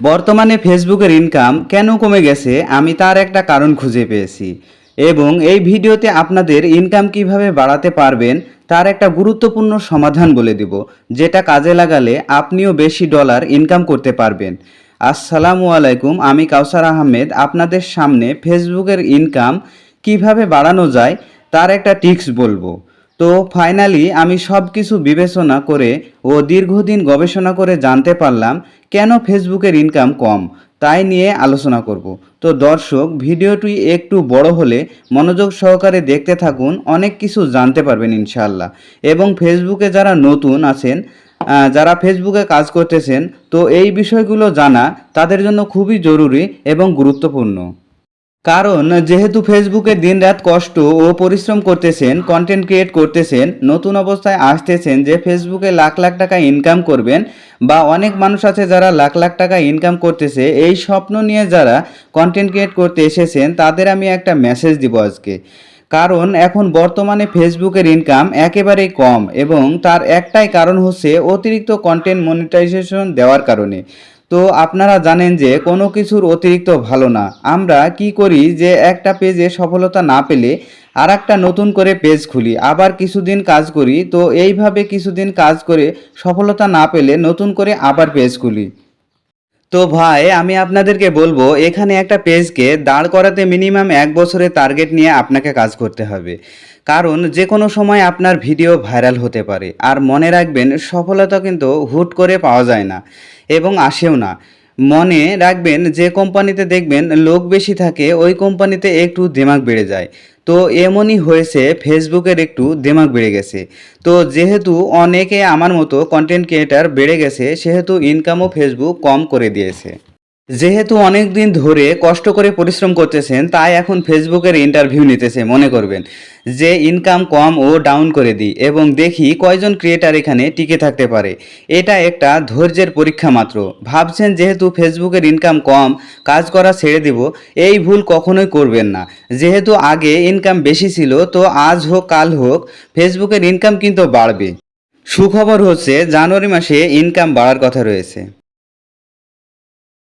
বর্তমানে ফেসবুকের ইনকাম কেন কমে গেছে, আমি তার একটা কারণ খুঁজে পেয়েছি। এবং এই ভিডিওতে আপনাদের ইনকাম কীভাবে বাড়াতে পারবেন, তার একটা গুরুত্বপূর্ণ সমাধান বলে দিব, যেটা কাজে লাগালে আপনিও বেশি ডলার ইনকাম করতে পারবেন। আসসালামু আলাইকুম, আমি কাউসার আহমেদ, আপনাদের সামনে ফেসবুকের ইনকাম কীভাবে বাড়ানো যায়, তার একটা টিপস বলব। তো ফাইনালি আমি সব কিছু বিবেচনা করে ও দীর্ঘদিন গবেষণা করে জানতে পারলাম কেন ফেসবুকের ইনকাম কম, তাই নিয়ে আলোচনা করব। তো দর্শক, ভিডিওটি একটু বড় হলে মনোযোগ সহকারে দেখতে থাকুন, অনেক কিছু জানতে পারবেন ইনশাআল্লাহ। এবং ফেসবুকে যারা নতুন আছেন যারা ফেসবুকে কাজ করতেছেন, তো এই বিষয়গুলো জানা তাদের জন্য খুবই জরুরি এবং গুরুত্বপূর্ণ। কারণ, যেহেতু ফেসবুকে দিনরাত কষ্ট ও পরিশ্রম করতেছেন কন্টেন্ট ক্রিয়েট করতেছেন, নতুন অবস্থায় আসতেছেন যে ফেসবুকে লাখ লাখ টাকা ইনকাম করবেন বা অনেক মানুষ আছে যারা লাখ লাখ টাকা ইনকাম করতেছে, এই স্বপ্ন নিয়ে যারা কন্টেন্ট ক্রিয়েট করতে এসেছেন, তাদের আমি একটা মেসেজ দিব আজকে। কারণ, এখন বর্তমানে ফেসবুকের ইনকাম একেবারেই কম এবং তার একটাই কারণ হচ্ছে অতিরিক্ত কন্টেন্ট মনিটাইজেশন দেওয়ার কারণে। তো আপনারা জানেন যে কোনো কিছুর অতিরিক্ত ভালো না। আমরা কি করি যে একটা পেজে সফলতা না পেলে আর একটা নতুন করে পেজ খুলি, আবার কিছুদিন কাজ করি, তো এইভাবে কিছুদিন কাজ করে সফলতা না পেলে নতুন করে আবার পেজ খুলি। তো ভাই, আমি আপনাদেরকে বলব, এখানে একটা পেজকে দাঁড় করাতে মিনিমাম এক বছরের টার্গেট নিয়ে আপনাকে কাজ করতে হবে। কারণ যে কোনো সময় আপনার ভিডিও ভাইরাল হতে পারে। আর মনে রাখবেন, সফলতা কিন্তু হুট করে পাওয়া যায় না এবং আসেও না। মনে রাখবেন, যে কোম্পানিতে দেখবেন, লোক বেশি থাকে, ওই কোম্পানিতে একটু দিমাগ বেড়ে যায়। তো এমনই হয়েছে ফেসবুকের একটু দিমাগ বেড়ে গেছে। তো যেহেতু অনেকে আমার মতো কন্টেন্ট ক্রিয়েটার বেড়ে গেছে, সেহেতু ইনকামও ফেসবুক কম করে দিয়েছে। যেহেতু অনেক দিন ধরে কষ্ট করে পরিশ্রম করতেছেন, তাই এখন ফেসবুকের ইন্টারভিউ নিতেছে, মনে করবেন। যে ইনকাম কম, ও ডাউন করে দিই এবং দেখি কয়জন ক্রিয়েটার এখানে টিকে থাকতে পারে। এটা একটা ধৈর্যের পরীক্ষা মাত্র। ভাবছেন যেহেতু ফেসবুকের ইনকাম কম, কাজ করা ছেড়ে দেব, এই ভুল কখনোই করবেন না। যেহেতু আগে ইনকাম বেশি ছিল, তো আজ হোক, কাল হোক ফেসবুকের ইনকাম কিন্তু বাড়বে। সুখবর হচ্ছে, জানুয়ারি মাসে ইনকাম বাড়ার কথা রয়েছে।